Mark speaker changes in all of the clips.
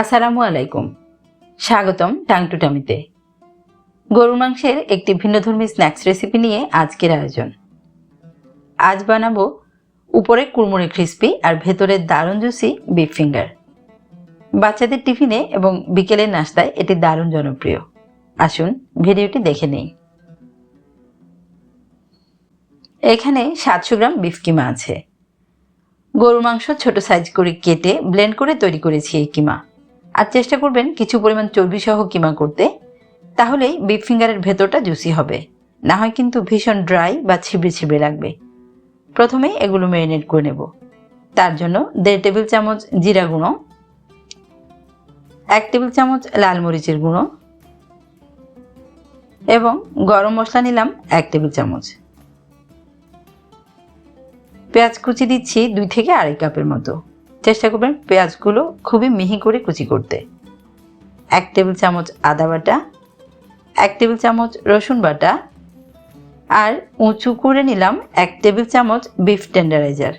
Speaker 1: আসসালামু আলাইকুম। স্বাগতম টাং টু টামিতে গরুর মাংসের একটি ভিন্নধর্মী স্ন্যাক্স রেসিপি নিয়ে আজকের আয়োজন। আজ বানাবো উপরে কুড়মুড়ে ক্রিস্পি আর ভেতরে দারুণ জুসি বিফ ফিঙ্গার বাচ্চাদের টিফিনে এবং বিকেলের নাস্তায় এটি দারুণ জনপ্রিয়। আসুন ভিডিওটি দেখে নেই। এখানে সাতশো গ্রাম বিফ কিমা আছে। গরুর মাংস ছোট সাইজ করে কেটে ব্লেন্ড করে তৈরি করেছি এই কিমা। আর চেষ্টা করবেন কিছু পরিমাণ চর্বি সহ কিমা করতে, তাহলেই বিফ ফিঙ্গারের ভেতরটা জুসি হবে। না হয় কিন্তু ভীষণ ড্রাই বা ছিবড়ে ছিবড়ে লাগবে। প্রথমে এগুলো ম্যারিনেট করে নেব। তার জন্য দেড় টেবিল চামচ জিরা গুঁড়ো, এক টেবিল চামচ লাল মরিচের গুঁড়ো এবং গরম মশলা নিলাম এক টেবিল চামচ। পেঁয়াজ কুচি দিচ্ছি দুই থেকে আড়াই কাপের মতো। চেষ্টা করবেন পেঁয়াজগুলো খুবই মিহি করে কুচি করতে। এক টেবিল চামচ আদা বাটা, এক টেবিল চামচ রসুন বাটা আর উঁচু করে নিলাম এক টেবিল চামচ বিফ টেন্ডারাইজার।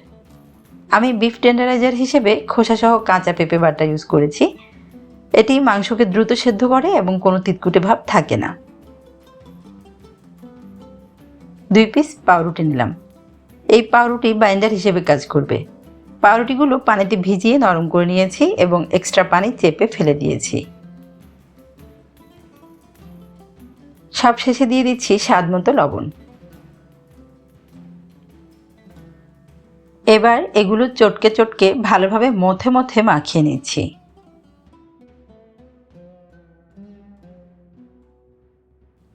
Speaker 1: আমি বিফ টেন্ডারাইজার হিসেবে খোসাসহ কাঁচা পেঁপে বাটা ইউজ করেছি। এটি মাংসকে দ্রুত সেদ্ধ করে এবং কোনো তিতকুটে ভাব থাকে না। দুই পিস পাউরুটি নিলাম। এই পাউরুটি বাইন্ডার হিসেবে কাজ করবে। পাউরুটিগুলো পানিতে ভিজিয়ে নরম করে নিয়েছি এবং এক্সট্রা পানি চেপে ফেলে দিয়েছি। সব শেষে দিয়ে দিচ্ছি স্বাদ মতো লবণ। এবার এগুলো চটকে চটকে ভালোভাবে মথে মথে মাখিয়ে নিচ্ছি।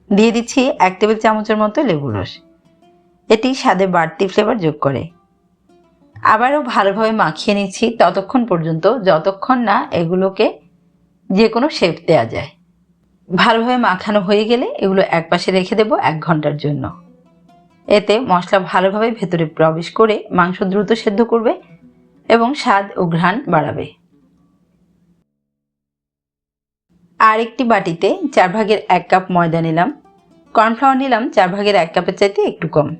Speaker 1: দিয়ে দিচ্ছি এক টেবিল চামচের মতো লেবু রস। এটি স্বাদে বাড়তি ফ্লেভার যোগ করে। আবারও ভালোভাবে মাখিয়ে নিচ্ছি ততক্ষণ পর্যন্ত, যতক্ষণ না এগুলোকে যে কোনো শেপ দেওয়া যায়। ভালোভাবে মাখানো হয়ে গেলে এগুলো একপাশে রেখে দেব এক ঘণ্টার জন্য। এতে মশলা ভালোভাবে ভেতরে প্রবেশ করে মাংস দ্রুত সেদ্ধ করবে এবং স্বাদ ও ঘ্রাণ বাড়াবে। আর একটি বাটিতে চার ভাগের এক কাপ ময়দা নিলাম। কর্নফ্লাওয়ার নিলাম চার ভাগের এক কাপের চাইতে একটু কম।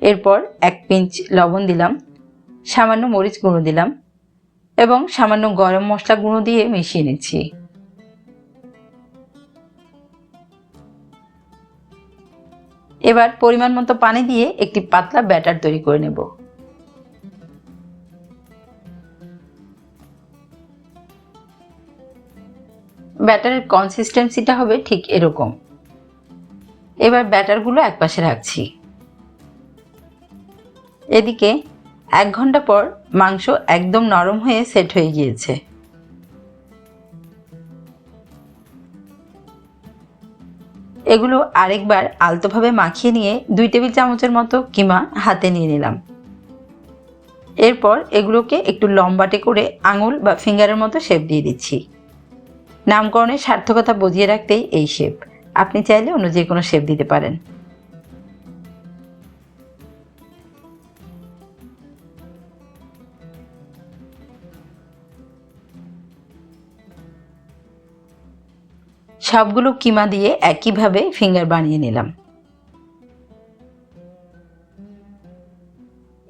Speaker 1: এরপর এক পিঞ্চ লবণ দিলাম। সামান্য মরিচ গুঁড়ো দিলাম এবং সামান্য গরম মশলা গুঁড়ো দিয়ে মিশিয়ে নিচ্ছি। এবার পরিমাণ মতো পানি দিয়ে একটি পাতলা ব্যাটার তৈরি করে নেব। ব্যাটারের কনসিস্টেন্সিটা হবে ঠিক এরকম। এবার ব্যাটারগুলো একপাশে রাখছি। এদিকে এক ঘণ্টা পর মাংস একদম নরম হয়ে সেট হয়ে গিয়েছে। এগুলো আরেকবার আলতোভাবে মাখিয়ে নিয়ে দুই টেবিল চামচের মতো কিমা হাতে নিয়ে নিলাম। এরপর এগুলোকে একটু লম্বাটে করে আঙুল বা ফিঙ্গারের মতো শেপ দিয়ে দিচ্ছি। নামকরণের সার্থকতা বুঝিয়ে রাখতেই এই শেপ। আপনি চাইলে অন্য যে কোনো শেপ দিতে পারেন। সবগুলো কিমা দিয়ে একইভাবে ফিঙ্গার বানিয়ে নিলাম।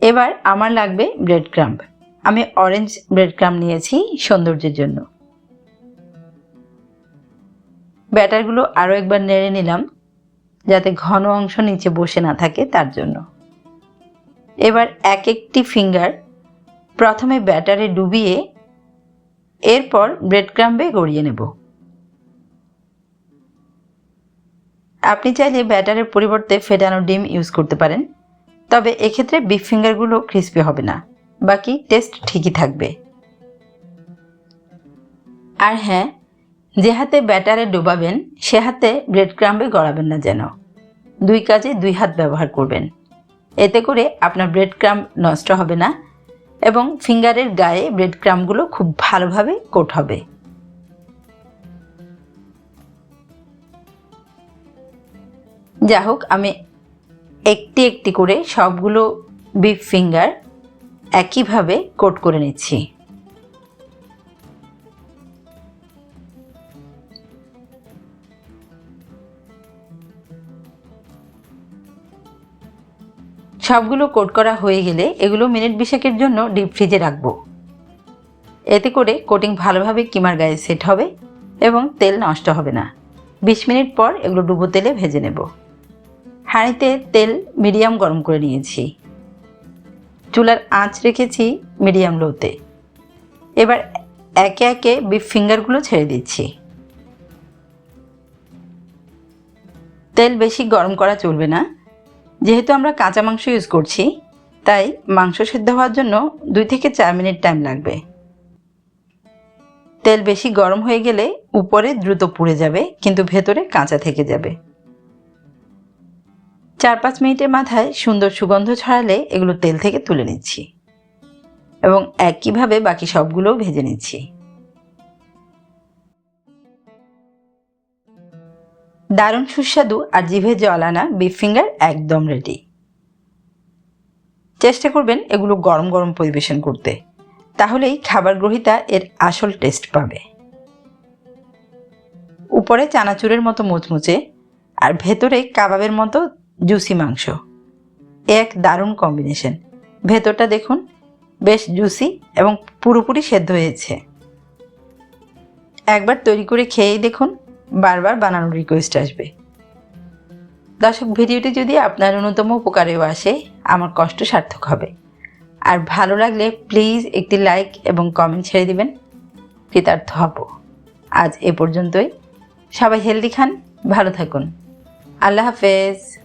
Speaker 1: এবার আমার লাগবে ব্রেড ক্রাম্প আমি অরেঞ্জ ব্রেড ক্রাম্প নিয়েছি সৌন্দর্যের জন্য। ব্যাটারগুলো আরও একবার নেড়ে নিলাম, যাতে ঘন অংশ নিচে বসে না থাকে তার জন্য। এবার এক একটি ফিঙ্গার প্রথমে ব্যাটারে ডুবিয়ে এরপর ব্রেড ক্রাম্বে গড়িয়ে নেব। আপনি চাইলে ব্যাটারের পরিবর্তে ফেটানো ডিম ইউজ করতে পারেন। তবে এক্ষেত্রে বিফ ফিঙ্গারগুলো ক্রিস্পি হবে না। বাকি টেস্ট ঠিকই থাকবে। আর হ্যাঁ যে হাতে ব্যাটারে ডোবাবেন, সে হাতে ব্রেড ক্রাম্বে গড়াবেন না যেন। দুই কাজে দুই হাত ব্যবহার করবেন। এতে করে আপনার ব্রেড ক্রাম্ব নষ্ট হবে না এবং ফিঙ্গারের গায়ে ব্রেড ক্রাম্বগুলো খুব ভালোভাবে কোট হবে। যা হোক আমি একটি একটি করে সবগুলো বিফ ফিঙ্গার একইভাবে কোট করে নিচ্ছি। সবগুলো কোট করা হয়ে গেলে এগুলো মিনিট বিশেকের জন্য ডিপ ফ্রিজে রাখব। এতে করে কোটিং ভালোভাবে কিমার গায়ে সেট হবে এবং তেল নষ্ট হবে না। বিশ মিনিট পর এগুলো ডুবো তেলে ভেজে নেব। হাঁড়িতে তেল মিডিয়াম গরম করে নিয়েছি। চুলার আঁচ রেখেছি মিডিয়াম লোতে। এবার একে একে বিফ ফিঙ্গারগুলো ছেড়ে দিচ্ছি। তেল বেশি গরম করা চলবে না। যেহেতু আমরা কাঁচা মাংস ইউজ করছি, তাই মাংস সিদ্ধ হওয়ার জন্য দুই থেকে চার মিনিট টাইম লাগবে। তেল বেশি গরম হয়ে গেলে উপরে দ্রুত পুড়ে যাবে, কিন্তু ভেতরে কাঁচা থেকে যাবে। চার পাঁচ মিনিটের মাথায় সুন্দর সুগন্ধ ছড়ালে এগুলো তেল থেকে তুলে নিচ্ছি এবং একইভাবে বাকি সবগুলোও ভেজে নিচ্ছি। দারুণ সুস্বাদু আর জিভে জল আনা বিফ ফিঙ্গার একদম রেডি চেষ্টা করবেন এগুলো গরম গরম পরিবেশন করতে, তাহলেই খাবার গ্রহিতা এর আসল টেস্ট পাবে। উপরে চানাচুরের মতো মুচমুচে আর ভেতরে কাবাবের মতো জুসি মাংস। এক দারুণ কম্বিনেশন ভেতরটা দেখুন, বেশ জুসি এবং পুরোপুরি সেদ্ধ হয়েছে। একবার তৈরি করে খেয়েই দেখুন, বারবার বানানোর রিকোয়েস্ট আসবে। দর্শক, ভিডিওটি যদি আপনার অন্যতম উপকারেও আসে, আমার কষ্ট সার্থক হবে। আর ভালো লাগলে প্লিজ একটি লাইক এবং কমেন্ট ছেড়ে দিবেন। কৃতার্থ হব। আজ এ পর্যন্তই। সবাই হেলদি খান, ভালো থাকুন। আল্লাহ হাফেজ।